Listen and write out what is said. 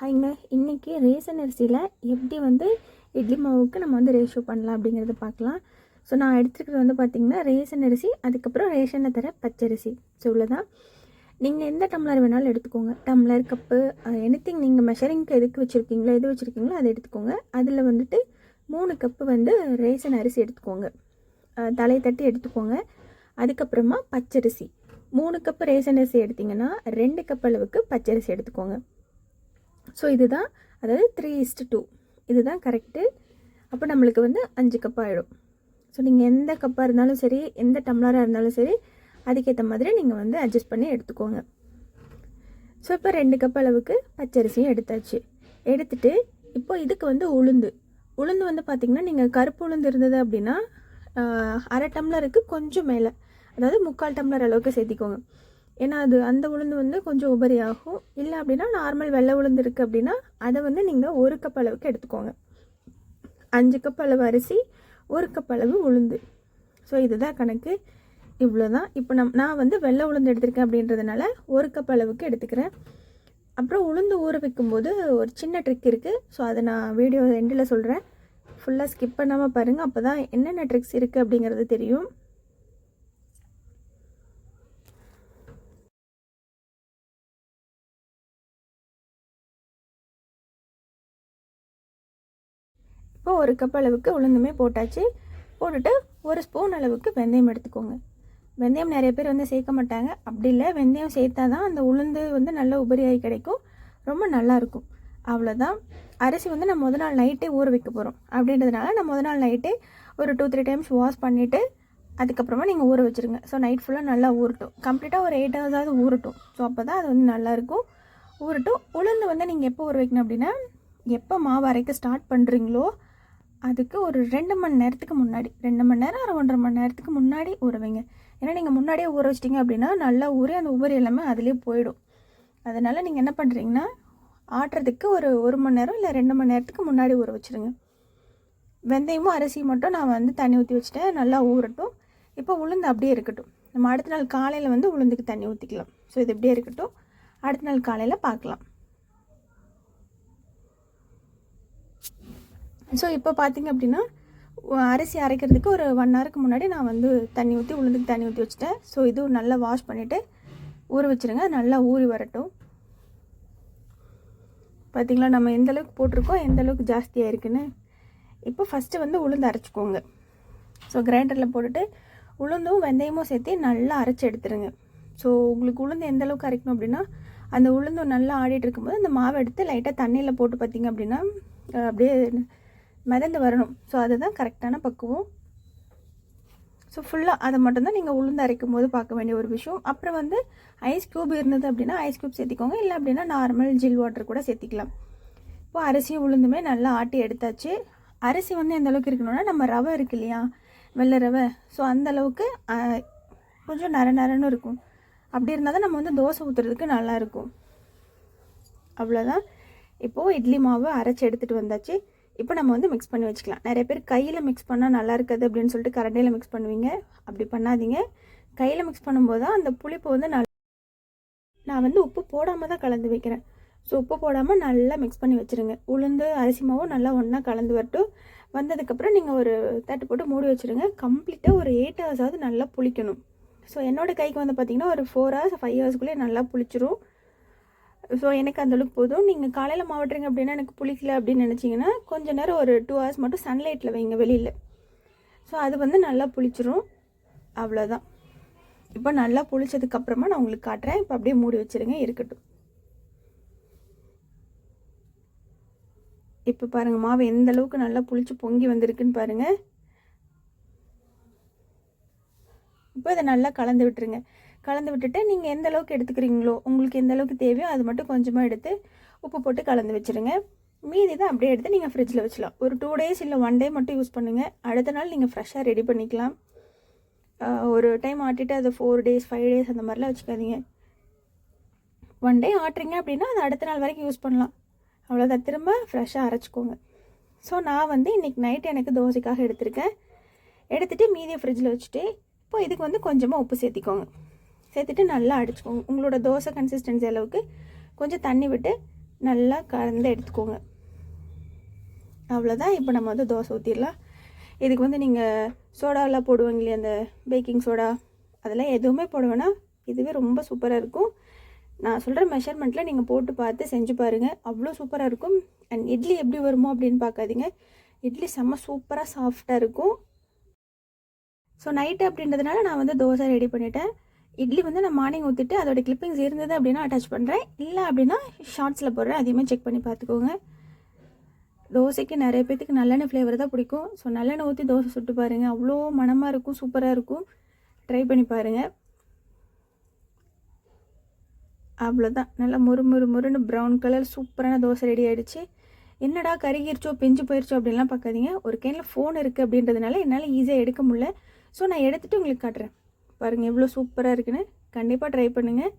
ஹைங்க இன்றைக்கி ரேசன் அரிசியில் எப்படி வந்து இட்லி மாவுக்கு நம்ம வந்து ரேஷியோ பண்ணலாம் அப்படிங்கிறத பார்க்கலாம். ஸோ நான் எடுத்துருக்கிறது வந்து பார்த்திங்கன்னா ரேசன் அரிசி அதுக்கப்புறம் ரேஷனில் தர பச்சரிசி. ஸோ இவ்வளோதான் நீங்கள் எந்த டம்ளர் வேணாலும் எடுத்துக்கோங்க. டம்ளர் கப்பு எனித்திங் நீங்கள் மெஷரிங்க்கு எதுக்கு வச்சுருக்கீங்களோ எது வச்சுருக்கீங்களோ அதை எடுத்துக்கோங்க. அதில் வந்துட்டு மூணு கப்பு வந்து ரேசன் அரிசி எடுத்துக்கோங்க. தலை தலையை தட்டி எடுத்துக்கோங்க. அதுக்கப்புறமா பச்சரிசி. மூணு கப்பு ரேசன் அரிசி எடுத்திங்கன்னா ரெண்டு கப் அளவுக்கு பச்சரிசி எடுத்துக்கோங்க. ஸோ இதுதான் அதாவது த்ரீ இஸ்ட் டூ இதுதான் கரெக்டு அப்போ நம்மளுக்கு வந்து அஞ்சு கப் ஆகிடும் ஸோ நீங்கள் எந்த கப்பாக இருந்தாலும் சரி எந்த டம்ளராக இருந்தாலும் சரி அதுக்கேற்ற மாதிரி நீங்கள் வந்து அட்ஜஸ்ட் பண்ணி எடுத்துக்கோங்க. ஸோ இப்போ ரெண்டு கப் அளவுக்கு பச்சரிசியும் எடுத்தாச்சு. எடுத்துட்டு இப்போ இதுக்கு வந்து உளுந்து. உளுந்து வந்து பார்த்திங்கன்னா நீங்கள் கருப்பு உளுந்து இருந்தது அப்படின்னா அரை டம்ளருக்கு கொஞ்சம் மேலே அதாவது முக்கால் டம்ளர் அளவுக்கு சேர்த்திக்கோங்க. ஏன்னா அது அந்த உளுந்து வந்து கொஞ்சம் உபரி ஆகும். இல்லை அப்படின்னா நார்மல் வெள்ளை உளுந்து இருக்குது அப்படின்னா அதை வந்து நீங்கள் ஒரு கப் அளவுக்கு எடுத்துக்கோங்க. அஞ்சு கப் அளவு அரிசி ஒரு கப் அளவு உளுந்து. ஸோ இதுதான் கணக்கு. இவ்வளோ தான் இப்போ நம் நான் வந்து வெள்ளை உளுந்து எடுத்திருக்கேன் அப்படின்றதுனால ஒரு கப் அளவுக்கு எடுத்துக்கிறேன். அப்புறம் உளுந்து ஊற வைக்கும்போது ஒரு சின்ன ட்ரிக் இருக்குது ஸோ அதை நான் வீடியோ எண்டில் சொல்கிறேன் ஃபுல்லாக ஸ்கிப் பண்ணாமல் பாருங்கள் அப்போ தான் என்னென்ன ட்ரிக்ஸ் இருக்குது அப்படிங்கிறது தெரியும். இப்போ ஒரு கப் அளவுக்கு உளுந்துமே போட்டாச்சு. போட்டுட்டு ஒரு ஸ்பூன் அளவுக்கு வெந்தயம் எடுத்துக்கோங்க. வெந்தயம் நிறைய பேர் வந்து சேர்க்க மாட்டாங்க. அப்படி இல்லை வெந்தயம் சேர்த்தா தான் அந்த உளுந்து வந்து நல்ல உபரியாகி கிடைக்கும். ரொம்ப நல்லாயிருக்கும் அவ்வளோதான் அரிசி வந்து நம்ம முத நாள் நைட்டே ஊற வைக்க போகிறோம் அப்படின்றதுனால நம்ம முத நாள் நைட்டே ஒரு டூ த்ரீ டைம்ஸ் வாஷ் பண்ணிவிட்டு அதுக்கப்புறமா நீங்கள் ஊற வச்சுருங்க. ஸோ நைட் ஃபுல்லாக நல்லா ஊறட்டும். கம்ப்ளீட்டாக ஒரு எயிட் ஹவர்ஸாவது ஊறட்டும். ஸோ அப்போ தான் அது வந்து நல்லாயிருக்கும் ஊறட்டும். உளுந்து வந்து நீங்கள் எப்போ ஊற வைக்கணும் அப்படின்னா எப்போ மாவு அரைக்க ஸ்டார்ட் பண்ணுறீங்களோ அதுக்கு ஒரு ரெண்டு மணி நேரத்துக்கு முன்னாடி ரெண்டு மணி நேரம் ஒரு ஒன்றரை மணி நேரத்துக்கு முன்னாடி ஊறவைங்க. ஏன்னா நீங்கள் முன்னாடியே ஊற வச்சிட்டிங்க அப்படின்னா நல்லா ஊறி அந்த உபரி எல்லாமே அதிலே போயிடும். அதனால் நீங்கள் என்ன பண்ணுறீங்கன்னா ஆட்டுறதுக்கு ஒரு ஒரு மணி நேரம் இல்லை ரெண்டு மணி நேரத்துக்கு முன்னாடி ஊற வச்சுருங்க. வெந்தயமும் அரிசியும் மட்டும் நான் வந்து தண்ணி ஊற்றி வச்சுட்டேன். நல்லா ஊறட்டும். இப்போ உளுந்து அப்படியே இருக்கட்டும். நம்ம அடுத்த நாள் காலையில் வந்து உளுந்துக்கு தண்ணி ஊற்றிக்கலாம் ஸோ இது இப்படியே இருக்கட்டும். அடுத்த நாள் காலையில் பார்க்கலாம் ஸோ இப்போ பார்த்தீங்க அப்படின்னா அரிசி அரைக்கிறதுக்கு ஒரு ஒன் ஹவருக்கு முன்னாடி நான் வந்து தண்ணி ஊற்றி உளுந்துக்கு தண்ணி ஊற்றி வச்சுட்டேன். ஸோ இதுவும் நல்லா வாஷ் பண்ணிவிட்டு ஊற வச்சுருங்க. நல்லா ஊறி வரட்டும். பார்த்தீங்களா நம்ம எந்த அளவுக்கு போட்டிருக்கோம் எந்த அளவுக்கு ஜாஸ்தியாக இருக்குன்னு. இப்போ ஃபஸ்ட்டு வந்து உளுந்து அரைச்சிக்கோங்க. ஸோ கிரைண்டரில் போட்டுட்டு உளுந்தும் வெந்தயமும் சேர்த்து நல்லா அரைச்சி எடுத்துருங்க. ஸோ உங்களுக்கு உளுந்து எந்த அளவுக்கு அரைக்கணும் அப்படின்னா அந்த உளுந்தும் நல்லா ஆடிட்டு இருக்கும்போது அந்த மாவை எடுத்து லைட்டாக தண்ணியில் போட்டு பார்த்தீங்க அப்படின்னா அப்படியே மிதந்து வரணும். ஸோ அதுதான் கரெக்டான பக்குவம். ஸோ ஃபுல்லாக அதை மட்டும்தான் நீங்கள் உளுந்து அரைக்கும் போது பார்க்க வேண்டிய ஒரு விஷயம். அப்புறம் வந்து ஐஸ் க்யூப் இருந்தது அப்படின்னா ஐஸ் க்யூப் சேர்த்திக்கோங்க. இல்லை அப்படின்னா நார்மல் ஜில் வாட்டர் கூட சேர்த்திக்கலாம். இப்போ அரிசியும் உளுந்துமே நல்லா ஆட்டி எடுத்தாச்சு. அரிசி வந்து எந்த அளவுக்கு இருக்கணும்னா நம்ம ரவை இருக்கு இல்லையா? வெள்ளை ரவை. ஸோ அந்த அளவுக்கு கொஞ்சம் நர நரன்னு இருக்கும். அப்படி இருந்தால் தான் நம்ம வந்து தோசை ஊற்றுறதுக்கு நல்லாயிருக்கும் அவ்வளோதான் இப்போது இட்லி மாவு அரைச்சி எடுத்துகிட்டு வந்தாச்சு. இப்போ நம்ம வந்து மிக்ஸ் பண்ணி வச்சுக்கலாம். நிறைய பேர் கையில் மிக்ஸ் பண்ணால் நல்லா இருக்காது அப்படின்னு சொல்லிட்டு கரண்டியில் மிக்ஸ் பண்ணுவீங்க. அப்படி பண்ணாதீங்க. கையில் மிக்ஸ் பண்ணும்போது தான் அந்த புளிப்பு வந்து நல்லா நான் வந்து உப்பு போடாமல் தான் கலந்து வைக்கிறேன். ஸோ உப்பு போடாமல் நல்லா மிக்ஸ் பண்ணி வச்சுருங்க. உளுந்து அரிசி மாவும் நல்லா ஒன்றா கலந்து வரட்டும். வந்ததுக்கப்புறம் நீங்கள் ஒரு தட்டு போட்டு மூடி வச்சுருங்க. கம்ப்ளீட்டாக ஒரு எயிட் ஹவர்ஸாவது நல்லா புளிக்கணும். ஸோ என்னோடய கைக்கு வந்து பார்த்திங்கன்னா ஒரு ஃபோர் ஹவர்ஸ் ஃபைவ் ஹவர்ஸ்க்குள்ளே நல்லா புளிச்சிரும். ஸோ எனக்கு அந்த அளவுக்கு போதும். நீங்கள் காலையில் மாவட்டுறீங்க அப்படின்னா எனக்கு புளிக்கல அப்படின்னு நினச்சிங்கன்னா கொஞ்சம் நேரம் ஒரு டூ ஹவர்ஸ் மட்டும் சன்லைட்டில் வைங்க வெளியில். ஸோ அது வந்து நல்லா புளிச்சிரும். அவ்வளோதான் இப்போ நல்லா புளிச்சதுக்கப்புறமா நான் உங்களுக்கு காட்டுறேன். இப்போ அப்படியே மூடி வச்சிருங்க. இருக்கட்டும். இப்போ பாருங்கள் மாவு எந்த அளவுக்கு நல்லா புளிச்சு பொங்கி வந்திருக்குன்னு பாருங்கள் இப்போ இதை நல்லா கலந்து விட்டுருங்க. கலந்து விட்டுட்டு நீங்கள் எந்த அளவுக்கு எடுத்துக்கிறீங்களோ உங்களுக்கு எந்த அளவுக்கு தேவையோ அது மட்டும் கொஞ்சமாக எடுத்து உப்பு போட்டு கலந்து வச்சுருங்க. மீதி தான் அப்படியே எடுத்து நீங்கள் ஃப்ரிட்ஜில் வச்சலாம் ஒரு டூ டேஸ் இல்லை ஒன் டே மட்டும் யூஸ் பண்ணுங்கள் அடுத்த நாள் நீங்கள் ஃப்ரெஷ்ஷாக ரெடி பண்ணிக்கலாம். ஒரு டைம் ஆட்டிட்டு அதை ஃபோர் டேஸ் ஃபைவ் டேஸ் அந்த மாதிரிலாம் வச்சுக்காதீங்க. ஒன் டே ஆட்டுறீங்க அப்படின்னா அது அடுத்த நாள் வரைக்கும் யூஸ் பண்ணலாம். அவ்வளோதான் திரும்ப ஃப்ரெஷ்ஷாக அரைச்சிக்கோங்க. ஸோ நான் வந்து இன்றைக்கி நைட் எனக்கு தோசைக்காக எடுத்திருக்கேன். எடுத்துகிட்டு மீதியை ஃப்ரிட்ஜில் வச்சுட்டு இப்போ இதுக்கு வந்து கொஞ்சமாக உப்பு சேர்த்திக்கோங்க. சேர்த்துட்டு நல்லா அடிச்சுக்கோங்க. உங்களோட தோசை கன்சிஸ்டன்சி அளவுக்கு கொஞ்சம் தண்ணி விட்டு நல்லா கலந்து எடுத்துக்கோங்க. அவ்வளோதான் இப்போ நம்ம வந்து தோசை ஊற்றிடலாம் இதுக்கு வந்து நீங்கள் சோடாலாம் போடுவாங்க இல்லையா? அந்த பேக்கிங் சோடா அதெல்லாம் எதுவுமே போடுவேன்னா இதுவே ரொம்ப சூப்பராக இருக்கும். நான் சொல்கிற மெஷர்மெண்ட்டில் நீங்கள் போட்டு பார்த்து செஞ்சு பாருங்கள் அவ்வளோ சூப்பராக இருக்கும். அண்ட் இட்லி எப்படி வருமோ அப்படின்னு பார்க்காதீங்க. இட்லி செம்ம சூப்பராக சாஃப்டாக இருக்கும். ஸோ நைட்டு அப்படின்றதுனால நான் வந்து தோசை ரெடி பண்ணிட்டேன். இட்லி வந்து நான் மார்னிங் ஊற்றிட்டு அதோட கிளிப்பிங்ஸ் இருந்தது அப்படின்னா அட்டாச் பண்ணுறேன் இல்லை அப்படின்னா ஷார்ட்ஸில் போடுறேன். அதையுமே செக் பண்ணி பார்த்துக்கோங்க. தோசைக்கு நிறைய பேத்துக்கு நல்லெண்ணெய் ஃப்ளேவர் தான் பிடிக்கும். ஸோ நல்லெண்ணெய் ஊற்றி தோசை சுட்டு பாருங்கள் அவ்வளோ மணமாக இருக்கும் சூப்பராக இருக்கும். ட்ரை பண்ணி பாருங்கள் அவ்வளோதான் நல்லா முறு முறு முறுன்னு ப்ரௌன் கலர் சூப்பரான தோசை ரெடி ஆகிடுச்சு என்னடா கருகிருச்சோ பிஞ்சு போயிடுச்சோ அப்படின்லாம் பார்க்காதீங்க. ஒரு கேனில் ஃபோன் இருக்குது அப்படின்றதுனால என்னால் ஈஸியாக எடுக்க முடியல. ஸோ நான் எடுத்துகிட்டு உங்களுக்கு காட்டுறேன். பாருங்கள் எவ்வளோ சூப்பராக இருக்குன்னு கண்டிப்பாக ட்ரை பண்ணுங்கள்